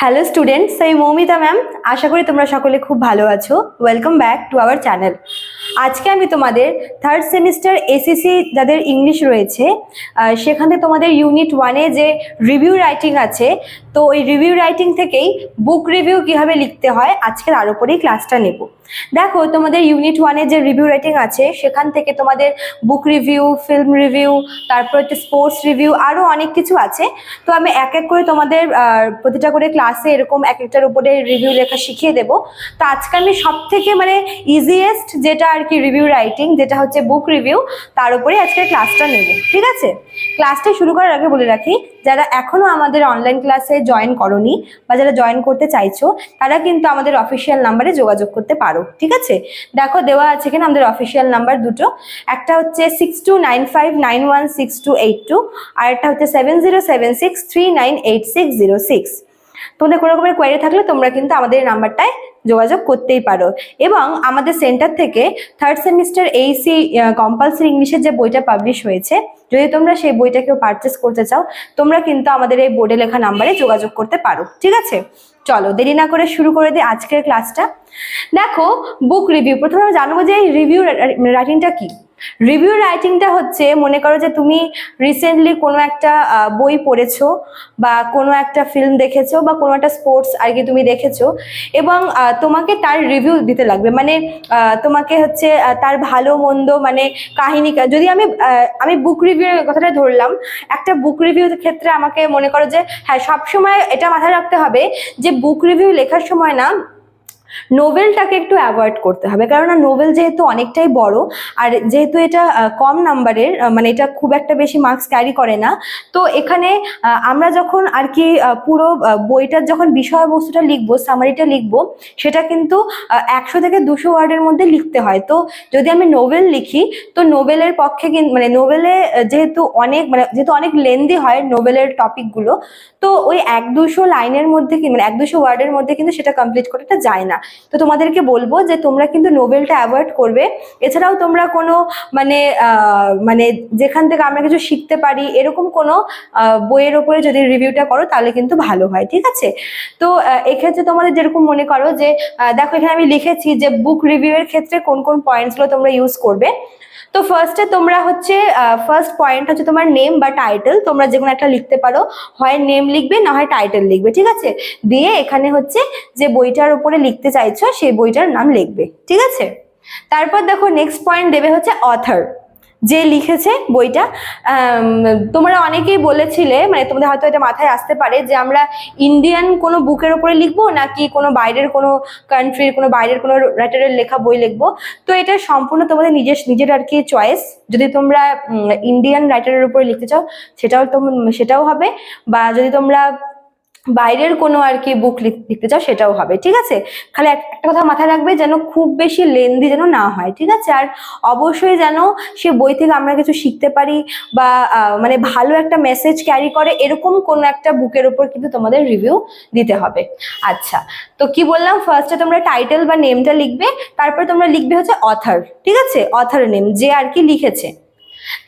Hello students আমি Moumita ma'am আশা করি তোমরা সকলে খুব ভালো আছো। Welcome back to our channel আজকে আমি তোমাদের থার্ড সেমিস্টার এসিসি যাদের ইংলিশ রয়েছে সেখানে তোমাদের ইউনিট ওয়ানে যে রিভিউ রাইটিং আছে তো ওই রিভিউ রাইটিং থেকেই বুক রিভিউ কীভাবে লিখতে হয়, আজকের তার উপরেই ক্লাসটা নেব। দেখো, তোমাদের ইউনিট ওয়ানে যে রিভিউ রাইটিং আছে, সেখান থেকে তোমাদের বুক রিভিউ ফিল্ম রিভিউ তারপর হচ্ছে স্পোর্টস রিভিউ আরও অনেক কিছু আছে। তো আমি এক এক করে তোমাদের প্রতিটা করে ক্লাসে এরকম এক একটার উপরে রিভিউ লেখা শিখিয়ে দেবো। তো আজকে আমি সব থেকে মানে ইজিয়েস্ট যেটা আর কি রিভিউ রাইটিং যেটা হচ্ছে বুক রিভিউ তার উপরে আজকে ক্লাসটা নেব। ঠিক আছে? ক্লাসটা শুরু করার আগে বলে রাখি যারা এখনও আমাদের অনলাইন ক্লাসে জয়েন করনি বা যারা জয়েন করতে চাইছো, তারা কিন্তু আমাদের অফিসিয়াল নাম্বারে যোগাযোগ করতে পারো, ঠিক আছে? দেখো, দেওয়া আছে এখানে আমাদের অফিসিয়াল নাম্বার দুটো। একটা হচ্ছে six two nine five nine one six two eight two আর একটা হচ্ছে seven zero seven six three nine eight six zero six তোমাদের কোনো রকমের কোয়ারি থাকলে তোমরা কিন্তু আমাদের নাম্বারটায় যোগাযোগ করতেই পারো। এবং আমাদের সেন্টার থেকে থার্ড সেমিস্টার এইসি কম্পালসারি ইংলিশের যে বইটা পাবলিশ হয়েছে, যদি তোমরা সেই বইটাকেও পারচেস করতে চাও, তোমরা কিন্তু আমাদের এই বোর্ডে লেখা নাম্বারে যোগাযোগ করতে পারো, ঠিক আছে? চলো, দেরি না করে শুরু করে দিই আজকের ক্লাসটা দেখো বুক রিভিউ প্রথমে জানব যে এই রিভিউ রাইটিংটা কি? রিভিউ রাইটিংটা হচ্ছে, মনে করো যে তুমি রিসেন্টলি কোনো একটা বই পড়েছো বা কোনো একটা ফিল্ম দেখেছ বা কোনো একটা স্পোর্টস আর কি তুমি দেখেছ এবং তোমাকে তার রিভিউ দিতে লাগবে। মানে তোমাকে হচ্ছে তার ভালো, মন্দ মানে কাহিনী যদি আমি আমি বুক রিভিউ কথাটা ধরলাম, একটা বুক রিভিউর ক্ষেত্রে আমাকে মনে করো যে হ্যাঁ সবসময় এটা মাথায় রাখতে হবে যে বুক রিভিউ লেখার সময় না নোভেলটাকে একটু অ্যাভয়েড করতে হবে। কেননা নোভেল যেহেতু অনেকটাই বড়, আর যেহেতু এটা কম নাম্বারের মানে এটা খুব একটা বেশি মার্কস ক্যারি করে না, তো এখানে আমরা যখন আর কি পুরো বইটার যখন বিষয়বস্তুটা লিখব সামারিটা লিখব, সেটা কিন্তু একশো থেকে দুশো ওয়ার্ডের মধ্যে লিখতে হয়। তো যদি আমি নোভেল লিখি, তো নোভেলের পক্ষে মানে নোভেলে যেহেতু অনেক মানে যেহেতু অনেক লেন্দি হয় নোভেলের টপিকগুলো তো ওই এক দুশো লাইনের মধ্যে মানে এক দুশো ওয়ার্ডের মধ্যে কিন্তু সেটা কমপ্লিট করাটা যায় না। তো তোমাদেরকে বলব যে তোমরা কিন্তু নোবেলটা অ্যাভয়েড করবে। এছাড়াও তোমরা কোনো মানে মানে যেখান থেকে আমরা কিছু শিখতে পারি, এরকম কোনো বইয়ের ওপরে যদি রিভিউটা করো, তাহলে কিন্তু ভালো হয়, ঠিক আছে? তো এক্ষেত্রে তোমাদের যেরকম মনে করো যে দেখো এখানে আমি লিখেছি যে বুক রিভিউয়ের ক্ষেত্রে কোন কোন পয়েন্টসগুলো তোমরা ইউজ করবে। তো ফার্স্টে তোমরা হচ্ছে ফার্স্ট পয়েন্ট হচ্ছে তোমার নেম বা টাইটেল তোমরা যে কোনো একটা লিখতে পারো। হয় নেম লিখবে, না হয় টাইটেল লিখবে, ঠিক আছে? দিয়ে এখানে হচ্ছে যে বইটার উপরে লিখতে চাইছো, সেই বইটার নাম লিখবে, ঠিক আছে? তারপর দেখো নেক্সট পয়েন্ট দেবে হচ্ছে অথর যে লিখেছে বইটা। তোমরা অনেকেই বলেছিলে মানে তোমাদের হয়তো এটা মাথায় আসতে পারে, যে আমরা ইন্ডিয়ান কোনো বুকের ওপরে লিখব, নাকি কোনো বাইরের কোনো কান্ট্রির কোনো বাইরের কোনো রাইটারের লেখা বই লিখব? তো এটা সম্পূর্ণ তোমাদের নিজের নিজের আর কি চয়েস যদি তোমরা ইন্ডিয়ান রাইটারের উপরে লিখতে চাও, সেটাও সেটাও হবে। বা যদি তোমরা বাইরের কোনো আর কি বুক লিখতে চাও সেটাও হবে, ঠিক আছে? খালি একটা কথা মাথায় রাখবে যেন খুব বেশি লেন্দি যেন না হয়, ঠিক আছে? আর অবশ্যই যেন সে বই থেকে আমরা কিছু শিখতে পারি বা মানে ভালো একটা মেসেজ ক্যারি করে, এরকম কোনো একটা বুকের উপর কিন্তু তোমাদের রিভিউ দিতে হবে। আচ্ছা তো কি বললাম? ফার্স্টে তোমরা টাইটেল বা নেমটা লিখবে, তারপর তোমরা লিখবে হচ্ছে অথার ঠিক আছে? অথার নেম যে আর কি লিখেছে।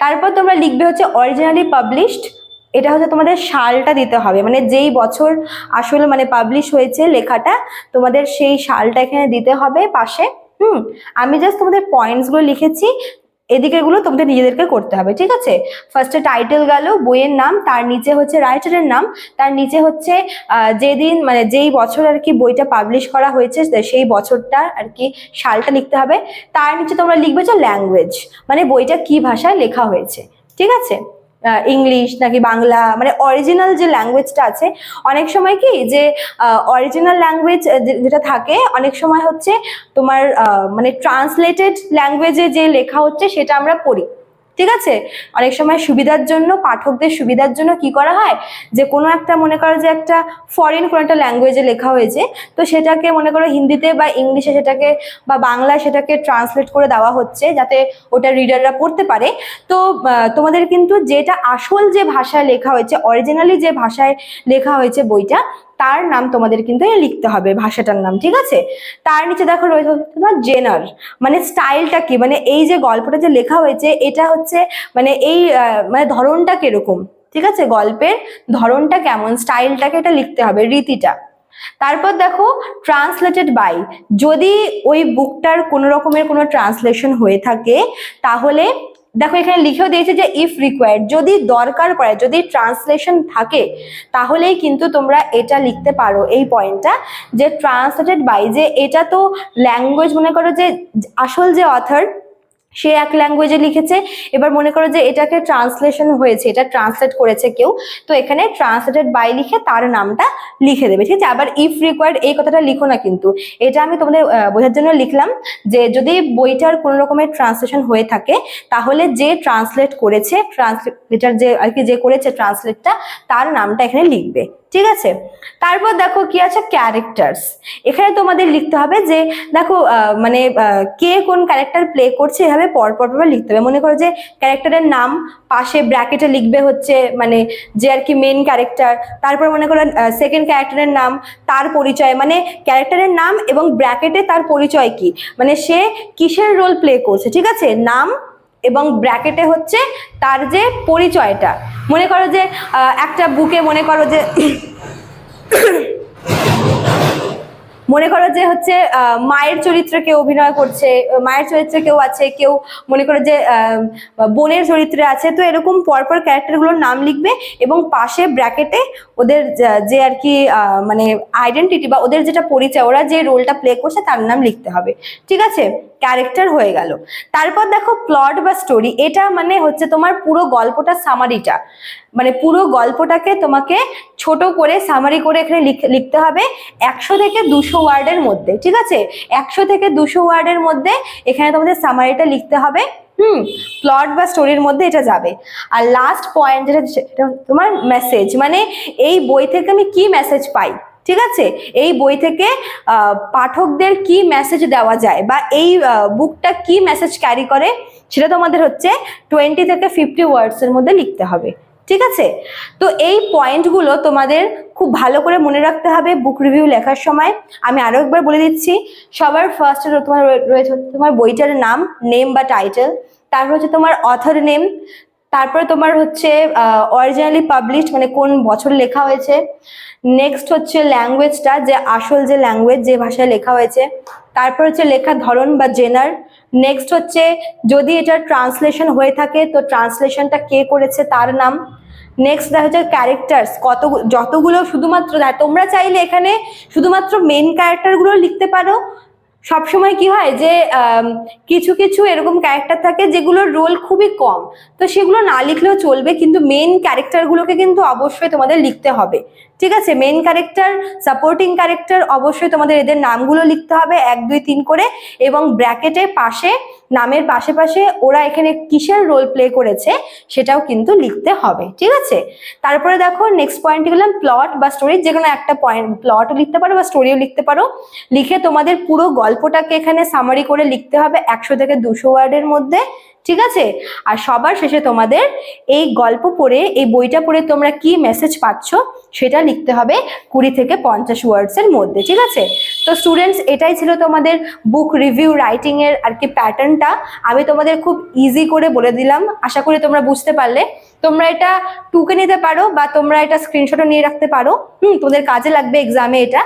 তারপর তোমরা লিখবে হচ্ছে অরিজিনালি পাবলিশড এটা হচ্ছে তোমাদের সালটা দিতে হবে। মানে যেই বছর আসলে মানে পাবলিশ হয়েছে লেখাটা, তোমাদের সেই সালটা এখানে দিতে হবে পাশে। হুম, আমি জাস্ট তোমাদের পয়েন্টসগুলো লিখেছি এদিকেগুলো তোমাদের নিজেদেরকে করতে হবে, ঠিক আছে? ফার্স্টে টাইটেল গেল, বইয়ের নাম, তার নিচে হচ্ছে রাইটারের নাম, তার নিচে হচ্ছে যেদিন মানে যেই বছর আর কি বইটা পাবলিশ করা হয়েছে সেই বছরটা আর কি সালটা লিখতে হবে। তার নিচে তোমরা লিখবে যে ল্যাঙ্গুয়েজ মানে বইটা কি ভাষায় লেখা হয়েছে, ঠিক আছে? ইংলিশ নাকি বাংলা মানে অরিজিনাল যে ল্যাঙ্গুয়েজটা আছে, অনেক সময় কি যে অরিজিনাল ল্যাঙ্গুয়েজ যেটা থাকে, অনেক সময় হচ্ছে তোমার মানে ট্রান্সলেটেড ল্যাঙ্গুয়েজে যে লেখা হচ্ছে সেটা আমরা পড়ি। ঠিক আছে? অনেক সময় সুবিধার জন্য, পাঠকদের সুবিধার জন্য কি করা হয়? যে কোনো একটা মনে করো যে একটা ফরেন কোনো একটা ল্যাঙ্গুয়েজে লেখা হয়েছে, তো সেটাকে মনে করো হিন্দিতে বা ইংলিশে সেটাকে বা বাংলায় সেটাকে ট্রান্সলেট করে দেওয়া হচ্ছে, যাতে ওটা রিডাররা পড়তে পারে। তো তোমাদের কিন্তু যেটা আসল যে ভাষায় লেখা হয়েছে অরিজিনালি যে ভাষায় লেখা হয়েছে বইটা তার নাম তোমাদের কিন্তু লিখতে হবে, ভাষাটার নাম, ঠিক আছে? তার নিচে দেখো রয়েছে তোমার জেনার মানে স্টাইলটা কি? মানে এই যে গল্পটা যে লেখা হয়েছে, এটা হচ্ছে মানে এই মানে ধরনটা কীরকম? ঠিক আছে? গল্পের ধরনটা কেমন? স্টাইলটাকে এটা লিখতে হবে, রীতিটা। তারপর দেখো, ট্রান্সলেটেড বাই। যদি ওই বুকটার কোনো রকমের কোনো ট্রান্সলেশন হয়ে থাকে, তাহলে দেখো, এখানে লিখেও দিয়েছে যে ইফ রিকোয়ার্ড যদি দরকার পড়ে, যদি ট্রান্সলেশন থাকে, তাহলেই কিন্তু তোমরা এটা লিখতে পারো। এই পয়েন্টটা যে ট্রান্সলেটেড বাই যে, এটা তো ল্যাঙ্গুয়েজ মনে করো যে, আসল যে অথার সে এক ল্যাঙ্গুয়েজে লিখেছে। এবার মনে করো যে এটাকে ট্রান্সলেশন হয়েছে, এটা ট্রান্সলেট করেছে কেউ, তো এখানে ট্রান্সলেটেড বাই লিখে তার নামটা লিখে দেবে। ঠিক আছে? আবার ইফ রিকোয়ার্ড এই কথাটা লিখো না কিন্তু। এটা আমি তোমাদের বোঝার জন্য লিখলাম যে যদি বইটার কোনো রকমের ট্রান্সলেশন হয়ে থাকে, তাহলে যে ট্রান্সলেট করেছে ট্রান্সলেটার যে আর কি যে করেছে ট্রান্সলেটটা তার নামটা এখানে লিখবে। ঠিক আছে? তারপর দেখো কি আছে? ক্যারেক্টার্স এখানে তোমাদের লিখতে হবে যে, দেখো মানে কে কোন ক্যারেক্টার প্লে করছে? এভাবে পরপর পর লিখতে হবে। মনে করো যে ক্যারেক্টারের নাম পাশে ব্র্যাকেটে লিখবে হচ্ছে মানে যে আর কি মেন ক্যারেক্টার তারপর মনে করো সেকেন্ড ক্যারেক্টারের নাম তার পরিচয় মানে ক্যারেক্টারের নাম এবং ব্র্যাকেটে তার পরিচয় কি? মানে সে কিসের রোল প্লে করছে, ঠিক আছে? নাম এবং ব্র্যাকেটে হচ্ছে তার যে পরিচয়টা। মনে করো যে একটা বুকে মনে করো যে মনে করো যে হচ্ছে মায়ের চরিত্রে কেউ অভিনয় করছে, মায়ের চরিত্রে কেউ আছে, কেউ মনে করো যে বোনের চরিত্রে আছে, তো এরকম পরপর ক্যারেক্টারগুলোর নাম লিখবে এবং পাশে ব্র্যাকেটে ওদের যে আর কি মানে আইডেন্টিটি বা ওদের যেটা পরিচয়, ওরা যে রোলটা প্লে করছে তার নাম লিখতে হবে। ঠিক আছে? ক্যারেক্টার হয়ে গেল। তারপর দেখো প্লট বা স্টোরি এটা মানে হচ্ছে তোমার পুরো গল্পটা সামারিটা মানে পুরো গল্পটাকে তোমাকে ছোট করে সামারি করে এখানে লিখ- লিখতে হবে। একশো থেকে দুশো ওয়ার্ডের মধ্যে, ঠিক আছে? একশো থেকে দুশো ওয়ার্ডের মধ্যে এখানে তোমাদের সামারিটা লিখতে হবে। হুম প্লট বা স্টোরির মধ্যে এটা যাবে। আর লাস্ট পয়েন্ট যেটা তোমার মেসেজ মানে এই বই থেকে আমি কি মেসেজ পাই, ঠিক আছে? এই বই থেকে পাঠকদের কি মেসেজ দেওয়া যায় বা এই বুকটা কি মেসেজ ক্যারি করে, সেটা তোমাদের হচ্ছে টোয়েন্টি থেকে ফিফটি ওয়ার্ডসের মধ্যে লিখতে হবে। ঠিক আছে? তো এই পয়েন্টগুলো তোমাদের খুব ভালো করে মনে রাখতে হবে বুক রিভিউ লেখার সময়। আমি আরও একবার বলে দিচ্ছি, সবার ফার্স্টে তোমার রয়ে- রয়েছে তোমার বইটার নাম নেম বা টাইটেল তারপর হচ্ছে তোমার অথর নেম তারপরে তোমার হচ্ছে অরিজিনালি পাবলিশড মানে কোন বছর লেখা হয়েছে। নেক্সট হচ্ছে ল্যাঙ্গুয়েজটা যে আসল যে ল্যাঙ্গুয়েজ যে ভাষায় লেখা হয়েছে। তারপর হচ্ছে লেখার ধরন বা জেনার। নেক্সট হচ্ছে যদি এটার ট্রান্সলেশন হয়ে থাকে, তো ট্রান্সলেশনটা কে করেছে তার নাম। নেক্সট দেখা হচ্ছে ক্যারেক্টার্স কত, যতগুলো শুধুমাত্র, তোমরা চাইলে এখানে শুধুমাত্র মেন ক্যারেক্টারগুলো লিখতে পারো। সবসময় কি হয় যে কিছু কিছু এরকম ক্যারেক্টার থাকে যেগুলোর রোল খুবই কম। তো সেগুলো না লিখলেও চলবে, কিন্তু মেন ক্যারেক্টারগুলোকে কিন্তু অবশ্যই তোমাদের লিখতে হবে। ঠিক আছে? মেন ক্যারেক্টার সাপোর্টিং ক্যারেক্টার অবশ্যই তোমাদের এদের নামগুলো লিখতে হবে, এক, দুই, তিন করে এবং ব্র্যাকেটের পাশে, নামের পাশে পাশে ওরা এখানে কিসের রোল প্লে করেছে সেটাও কিন্তু লিখতে হবে, ঠিক আছে? তারপরে দেখো নেক্সট পয়েন্ট গেলাম প্লট বা স্টোরি যে কোনো একটা পয়েন্ট প্লটও লিখতে পারো বা স্টোরিও লিখতে পারো। লিখে তোমাদের পুরো গল্পটাকে এখানে সামারি করে লিখতে হবে একশো থেকে দুশো ওয়ার্ডের মধ্যে, ঠিক আছে? আর সবার শেষে তোমাদের এই গল্প পড়ে, এই বইটা পড়ে তোমরা কি মেসেজ পাচ্ছ সেটা লিখতে হবে কুড়ি থেকে পঞ্চাশ ওয়ার্ডস এর মধ্যে, ঠিক আছে? তো স্টুডেন্টস এটাই ছিল তোমাদের বুক রিভিউ রাইটিং এর আর কি প্যাটার্নটা আমি তোমাদের খুব ইজি করে বলে দিলাম। আশা করি তোমরা বুঝতে পারলে। তোমরা এটা টুকে নিতে পারো বা তোমরা এটা স্ক্রিনশটও নিয়ে রাখতে পারো। হুম, তোমাদের কাজে লাগবে এক্সামে এটা।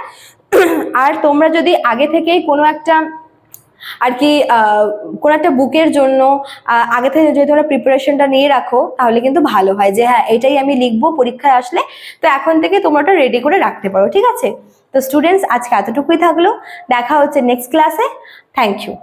আর তোমরা যদি আগে থেকেই কোনো একটা আর কি কোন একটা বুকের জন্য আগে থেকে যদি তোমরা প্রিপারেশনটা নিয়ে রাখো, তাহলে কিন্তু ভালো হয় যে হ্যাঁ এটাই আমি লিখব, পরীক্ষায় আসলে। তো এখন থেকে তোমরা ওটা রেডি করে রাখতে পারো, ঠিক আছে? তো স্টুডেন্টস আজকে এতটুকুই থাকল। দেখা হচ্ছে নেক্সট ক্লাসে থ্যাংক ইউ